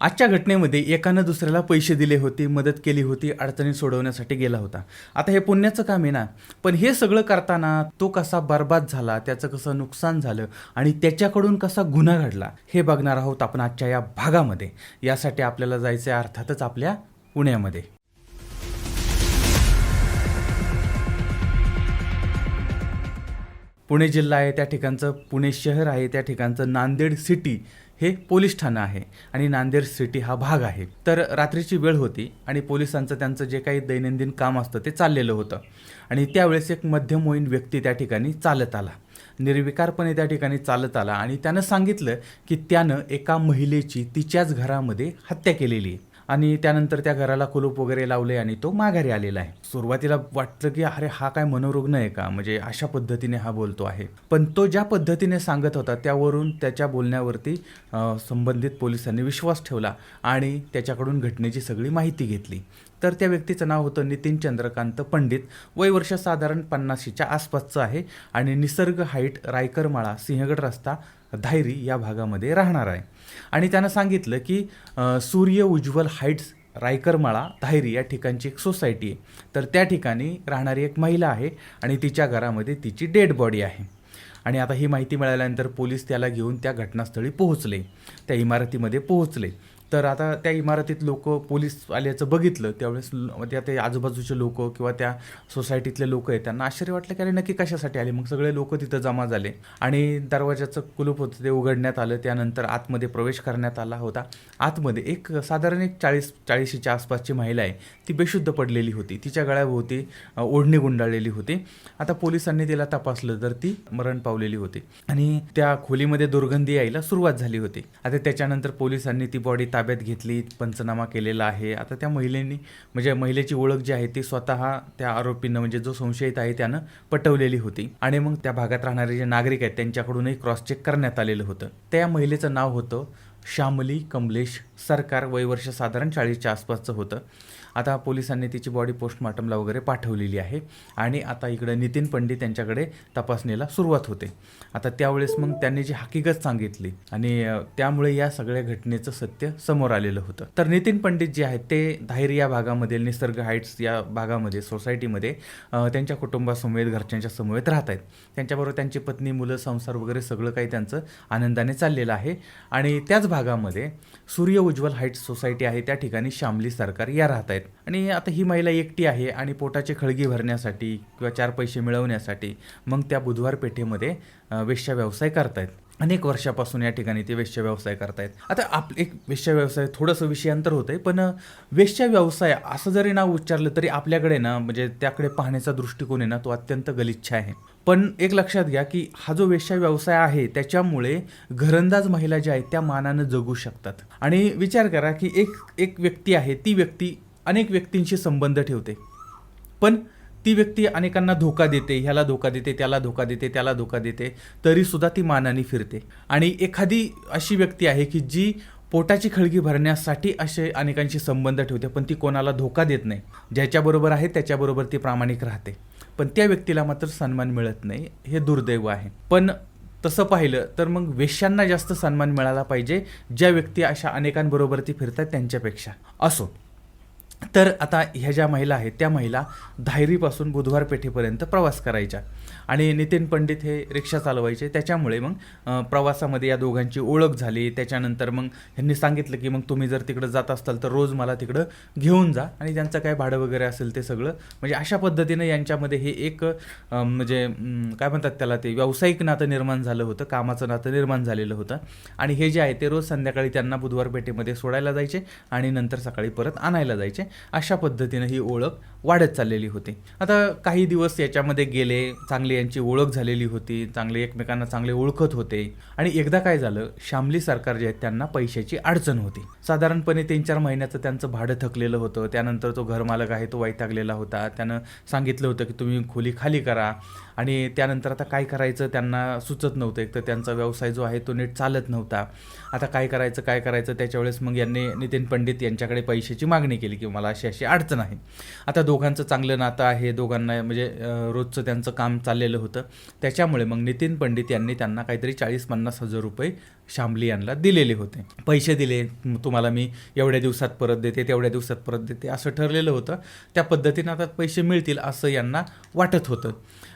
आजच्या घटनेमध्ये एकानं दुसऱ्याला पैसे दिले होते मदत केली होती अडचणी सोडवण्यासाठी गेला होता. आता हे पुण्याचं काम आहे ना पण हे सगळं करताना तो कसा बर्बाद झाला त्याचं कसं नुकसान झालं आणि त्याच्याकडून कसा गुन्हा घडला हे बघणार आहोत आपण आजच्या या भागामध्ये. यासाठी आपल्याला जायचं आहे अर्थातच आपल्या पुण्यामध्ये. पुणे जिल्हा आहे त्या ठिकाणचं पुणे शहर आहे त्या ठिकाणचं नांदेड सिटी हे पोलीस ठाणं आहे आणि नांदेड सिटी हा भाग आहे. तर रात्रीची वेळ होती आणि पोलिसांचं त्यांचं जे काही दैनंदिन काम असतं ते चाललेलं होतं. आणि त्यावेळेस एक मध्यमवयीन व्यक्ती त्या ठिकाणी चालत आला. निर्विकारपणे त्या ठिकाणी चालत आला आणि त्यानं सांगितलं की त्यानं एका महिलेची तिच्याच घरामध्ये हत्या केलेली आहे. आणि त्यानंतर त्या घराला कुलूप वगैरे लावले आणि तो माघारी आलेला आहे. सुरुवातीला वाटलं की अरे हा काय मनोरुग्ण आहे का? म्हणजे अशा पद्धतीने हा बोलतो आहे. पण तो ज्या पद्धतीने सांगत होता त्यावरून त्याच्या बोलण्यावरती संबंधित पोलिसांनी विश्वास ठेवला आणि त्याच्याकडून घटनेची सगळी माहिती घेतली. तर त्या व्यक्तीचं नाव होतं नितीन चंद्रकांत पंडित. वय वर्ष साधारण पन्नाशीच्या आसपासचं आहे आणि निसर्ग हाईट रायकरमाळा सिंहगड रस्ता धायरी या भागामध्ये राहणार आहे. आणि त्यानं सांगितलं की सूर्य उज्ज्वल हाईट्स रायकरमाळा धायरी या ठिकाणची एक सोसायटी आहे. तर त्या ठिकाणी राहणारी एक महिला आहे आणि तिच्या घरामध्ये तिची डेड बॉडी आहे. आणि आता ही माहिती मिळाल्यानंतर पोलीस त्याला घेऊन त्या घटनास्थळी पोहोचले. त्या इमारतीमध्ये पोहोचले. तर आता त्या इमारतीत लोक पोलीस आल्याचं बघितलं. त्यावेळेस त्या ते आजूबाजूचे लोक किंवा त्या सोसायटीतले लोक आहेत त्यांना आश्चर्य वाटलं की अरे नक्की कशासाठी आले? मग सगळे लोक तिथं जमा झाले. आणि दरवाजाचं कुलूप होतं ते उघडण्यात आलं. त्यानंतर आतमध्ये प्रवेश करण्यात आला होता. आतमध्ये एक साधारण एक चाळीस चाळीशीच्या आसपासची महिला आहे. ती बेशुद्ध पडलेली होती. तिच्या गळ्याभोवती ओढणी गुंडाळलेली होती. आता पोलिसांनी तिला तपासलं तर ती मरण पावलेली होती. आणि त्या खोलीमध्ये दुर्गंधी यायला सुरुवात झाली होती. आता त्याच्यानंतर पोलिसांनी ती बॉडी ताब्यात घेतली पंचनामा केलेला आहे. आता त्या महिलेनी म्हणजे महिलेची ओळख जी आहे ती स्वतः त्या आरोपीनं म्हणजे जो संशयित आहे त्यानं पटवलेली होती. आणि मग त्या भागात राहणारे जे नागरिक आहेत त्यांच्याकडूनही क्रॉस चेक करण्यात आलेलं होतं. त्या महिलेचं नाव होतं श्यामली कमलेश सरकार वयवर्ष साधारण चाळीसच्या आसपासचं होतं. आता पोलिसांनी तिची बॉडी पोस्टमॉर्टमला वगैरे पाठवलेली आहे. आणि आता इकडं नितीन पंडित यांच्याकडे तपासणीला सुरुवात होते. आता त्यावेळेस मग त्यांनी जी हकीकत सांगितली आणि त्यामुळे या सगळ्या घटनेचं सत्य समोर आलेलं होतं. तर नितीन पंडित जे आहेत ते धायरी या भागामधील निसर्ग हाईट्स या भागामध्ये सोसायटीमध्ये त्यांच्या कुटुंबासमवेत घरच्यांच्या समवेत राहत आहेत. त्यांच्याबरोबर त्यांची पत्नी मुलं संसार वगैरे सगळं काही त्यांचं आनंदाने चाललेलं आहे. आणि त्याच भागामध्ये सूर्य उज्ज्वल हाईट्स सोसायटी आहे. त्या ठिकाणी शामली सरकार या राहत आहेत. आणि आता ही महिला एकटी आहे आणि पोटाचे खळगी भरण्यासाठी किंवा चार पैसे मिळवण्यासाठी मग त्या बुधवार पेठेमध्ये वेश्या व्यवसाय करतायत. अनेक वर्षापासून या ठिकाणी ते वेश्या व्यवसाय करतायत. आता आप एक वेश्या व्यवसाय थोडंसं विषयांतर होतं आहे पण वेश्या व्यवसाय असं जरी नाव उच्चारलं तरी आपल्याकडे ना म्हणजे त्याकडे पाहण्याचा दृष्टिकोन आहे ना तो अत्यंत गलिच्छ आहे. पण एक लक्षात घ्या की हा जो वेश्या व्यवसाय आहे त्याच्यामुळे घरंदाज महिला ज्या आहेत त्या मानानं जगू शकतात. आणि विचार करा की एक एक व्यक्ती आहे ती व्यक्ती अनेक व्यक्तींशी संबंध ठेवते. पण ती व्यक्ती अनेकांना धोका देते ह्याला धोका देते त्याला धोका देते त्याला धोका देते तरीसुद्धा ती मानाने फिरते. आणि एखादी अशी व्यक्ती आहे की जी पोटाची खळगी भरण्यासाठी असे अनेकांशी संबंध ठेवते पण ती कोणाला धोका देत नाही. ज्याच्याबरोबर आहे त्याच्याबरोबर ती प्रामाणिक राहते. पण त्या व्यक्तीला मात्र सन्मान मिळत नाही हे दुर्दैव आहे. पण तसं पाहिलं तर मग वेश्यांना जास्त सन्मान मिळाला पाहिजे ज्या व्यक्ती अशा अनेकांबरोबर ती फिरतात त्यांच्यापेक्षा. असो. तर आता ह्या ज्या महिला आहेत त्या महिला धायरीपासून बुधवार पेठेपर्यंत प्रवास करायच्या. आणि नितीन पंडित हे रिक्षा चालवायचे. त्याच्यामुळे मग प्रवासामध्ये या दोघांची ओळख झाली. त्याच्यानंतर मग ह्यांनी सांगितलं की मग तुम्ही जर तिकडं जात असाल तर रोज मला तिकडं घेऊन जा आणि त्यांचं काय भाडं वगैरे असेल ते सगळं. म्हणजे अशा पद्धतीनं यांच्यामध्ये हे एक म्हणजे काय म्हणतात त्याला ते व्यावसायिक नातं निर्माण झालं होतं. कामाचं नातं निर्माण झालेलं होतं. आणि हे जे आहे ते रोज संध्याकाळी त्यांना बुधवार पेठेमध्ये सोडायला जायचे आणि नंतर सकाळी परत आणायला जायचे. अशा पद्धतीनं ही ओळख वाढत चाललेली होती. आता काही दिवस याच्यामध्ये गेले चांगली यांची ओळख झालेली होती चांगले एकमेकांना चांगले ओळखत होते आणि एकदा काय झालं शामली सरकार जे आहेत त्यांना पैशाची अडचण होती. साधारणपणे तीन चार महिन्याचं त्यांचं भाडं थकलेलं होतं. त्यानंतर तो घरमालक आहे तो वैतागलेला होता. त्यानं सांगितलं होतं की तुम्ही खोली खाली करा आणि त्यानंतर आता काय करायचं त्यांना सुचत नव्हतं. एक तर त्यांचा व्यवसाय जो आहे तो नीट चालत नव्हता. आता काय करायचं काय करायचं त्याच्या वेळेस मग यांनी नितीन पंडित यांच्याकडे पैशाची मागणी केली की मला अशी अशी अडचण आहे. आता दोघांचं चांगलं नातं आहे दोघांना म्हणजे रोजचं त्यांचं काम चाललेलं होतं. त्याच्यामुळे मग नितीन पंडित यांनी त्यांना काहीतरी चाळीस पन्नास हजार रुपये शामली यांना दिलेले होते. पैसे दिले तुम्हाला मी एवढ्या दिवसात परत देते तेवढ्या दिवसात परत देते असं ठरलेलं होतं. त्या पद्धतीनं आता पैसे मिळतील असं यांना वाटत होतं.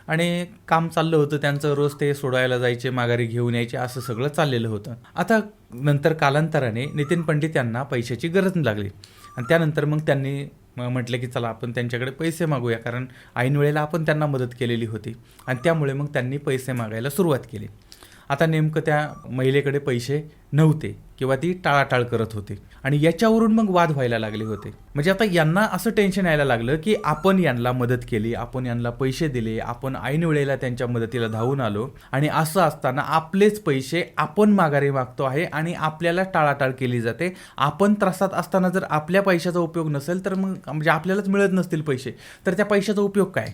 आणि काम चाललं होतं त्यांचं रोज ते सोडवायला जायचे माघारी घेऊन यायचे असं सगळं चाललेलं होतं. आता नंतर कालांतराने नितीन पंडित यांना पैशाची गरज लागली. आणि त्यानंतर मग त्यांनी म- म्हटलं की चला आपण त्यांच्याकडे पैसे मागूया. कारण ऐन वेळेला आपण त्यांना मदत केलेली होती. आणि त्यामुळे मग त्यांनी पैसे मागायला सुरुवात केली. आता नेमकं त्या महिलेकडे पैसे नव्हते किंवा ती टाळाटाळ करत होते. आणि याच्यावरून मग वाद व्हायला लागले होते. म्हणजे आता यांना असं टेन्शन यायला लागलं की आपण यांना मदत केली आपण यांना पैसे दिले आपण ऐन वेळेला त्यांच्या मदतीला धावून आलो आणि असं असताना आपलेच पैसे आपण माघारी मागतो आहे आणि आपल्याला टाळाटाळ केली जाते. आपण त्रासात असताना जर आपल्या पैशाचा उपयोग नसेल तर मग म्हणजे आपल्यालाच मिळत नसतील पैसे तर त्या पैशाचा उपयोग काय?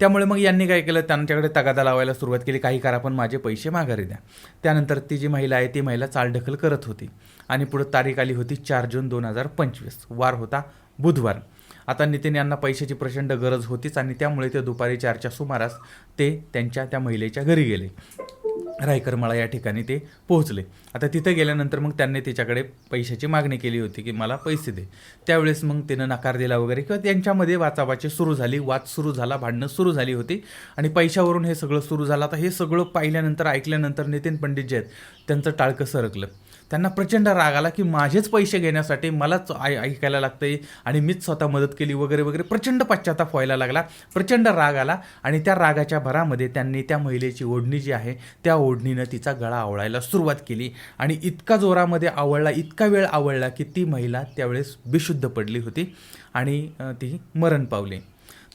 त्यामुळे मग यांनी काय केलं? त्यांच्याकडे तगादा लावायला सुरुवात केली. काही करा पण माझे पैसे माघारी द्या. त्यानंतर ती जी महिला आहे ती महिला चाल चालढकल करत होती. आणि पुढे तारीख आली होती चार जून दोन हजार पंचवीस. वार होता बुधवार. आता नितीन यांना पैशाची प्रचंड गरज होतीच आणि त्यामुळे ते दुपारी चारच्या सुमारास ते त्यांच्या त्या महिलेच्या घरी गेले. रायकरमाळा या ठिकाणी ते पोहोचले. आता तिथं गेल्यानंतर मग त्यांनी तिच्याकडे पैशाची मागणी केली होती की मला पैसे दे. त्यावेळेस मग तिनं नकार दिला वगैरे किंवा त्यांच्यामध्ये वाचावाची सुरू झाली वाद सुरू झाला भांडणं सुरू झाली होती. आणि पैशावरून हे सगळं सुरू झालं. आता हे सगळं पाहिल्यानंतर ऐकल्यानंतर नितीन पंडित जे आहेत. त्यांचं टाळकं सरकलं. त्यांना प्रचंड राग आला की माझेच पैसे घेण्यासाठी मलाच ऐ- ऐकायला लागतंय आणि मीच स्वतः मदत केली वगैरे वगैरे. प्रचंड पश्चाताप व्हायला लागला. प्रचंड राग आला आणि त्या रागाच्या भरामध्ये त्यांनी त्या महिलेची ओढणी जी आहे त्या ओढणीनं तिचा गळा आवळायला सुरुवात केली. आणि इतका जोरामध्ये आवळला इतका वेळ आवळला की ती महिला त्यावेळेस बेशुद्ध पडली होती आणि ती मरण पावली.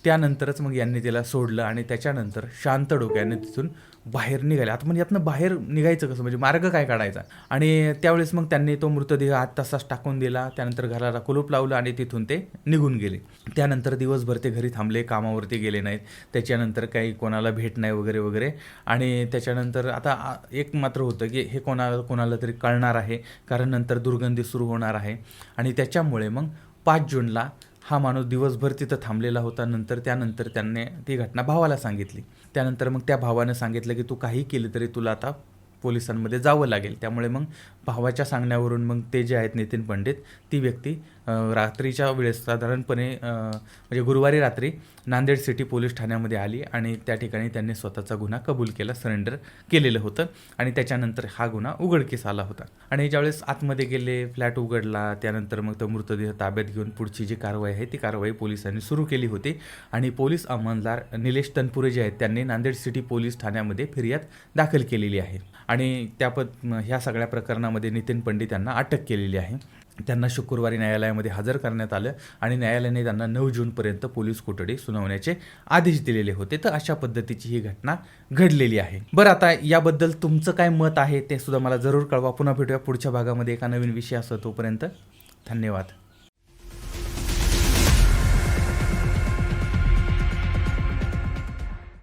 त्यानंतरच मग यांनी तिला सोडलं आणि त्याच्यानंतर शांत डोक्याने तिथून बाहेर निघाले. आता म्हणजे यातनं बाहेर निघायचं कसं? म्हणजे मार्ग काय काढायचा? आणि त्यावेळेस मग त्यांनी तो मृतदेह आत तसाच टाकून दिला. त्यानंतर घराला कुलूप लावलं आणि तिथून ते निघून गेले. त्यानंतर दिवसभर ते घरी थांबले कामावरती गेले नाहीत. त्याच्यानंतर काही कोणाला भेट नाही वगैरे वगैरे. आणि त्याच्यानंतर आता एक मात्र होतं की हे कोणाला कोणाला तरी कळणार आहे. कारण नंतर दुर्गंधी सुरू होणार आहे. आणि त्याच्यामुळे मग पाच जूनला हा माणूस दिवसभर तिथं थांबलेला होता. नंतर त्यानंतर त्यांनी ती घटना भावाला सांगितली. त्यानंतर मग त्या भावानं सांगितलं की तू काही केलं तरी तुला आता पोलिसांमध्ये जावं लागेल. त्यामुळे मग भावाच्या सांगण्यावरून मग ते जे आहेत नितीन पंडित ती व्यक्ती रात्रीच्या वेळेस साधारणपणे म्हणजे गुरुवारी रात्री नांदेड सिटी पोलीस ठाण्यामध्ये आली आणि त्या ठिकाणी त्यांनी स्वतःचा गुन्हा कबूल केला सरेंडर केलेलं होतं आणि त्याच्यानंतर हा गुन्हा उघडकीस आला होता. आणि ज्यावेळेस आतमध्ये गेले फ्लॅट उघडला त्यानंतर मग तो मृतदेह ताब्यात घेऊन पुढची जी कारवाई आहे ती कारवाई पोलिसांनी सुरू केली होती आणि पोलीस अंमलदार निलेश तनपुरे जे आहेत त्यांनी नांदेड सिटी पोलीस ठाण्यामध्ये फिर्याद दाखल केलेली आहे. आणि त्या पद ह्या सगळ्या प्रकरणामध्ये नितीन पंडित यांना अटक केलेली आहे. त्यांना शुक्रवारी न्यायालयामध्ये हजर करण्यात आलं आणि न्यायालयाने त्यांना नऊ जूनपर्यंत पोलीस कोठडी सुनावण्याचे आदेश दिलेले होते. तर अशा पद्धतीची ही घटना घडलेली आहे. बरं आता याबद्दल तुमचं काय मत आहे ते सुद्धा मला जरूर कळवा. पुन्हा भेटूया पुढच्या भागामध्ये एका नवीन विषय विषयासह तोपर्यंत. धन्यवाद.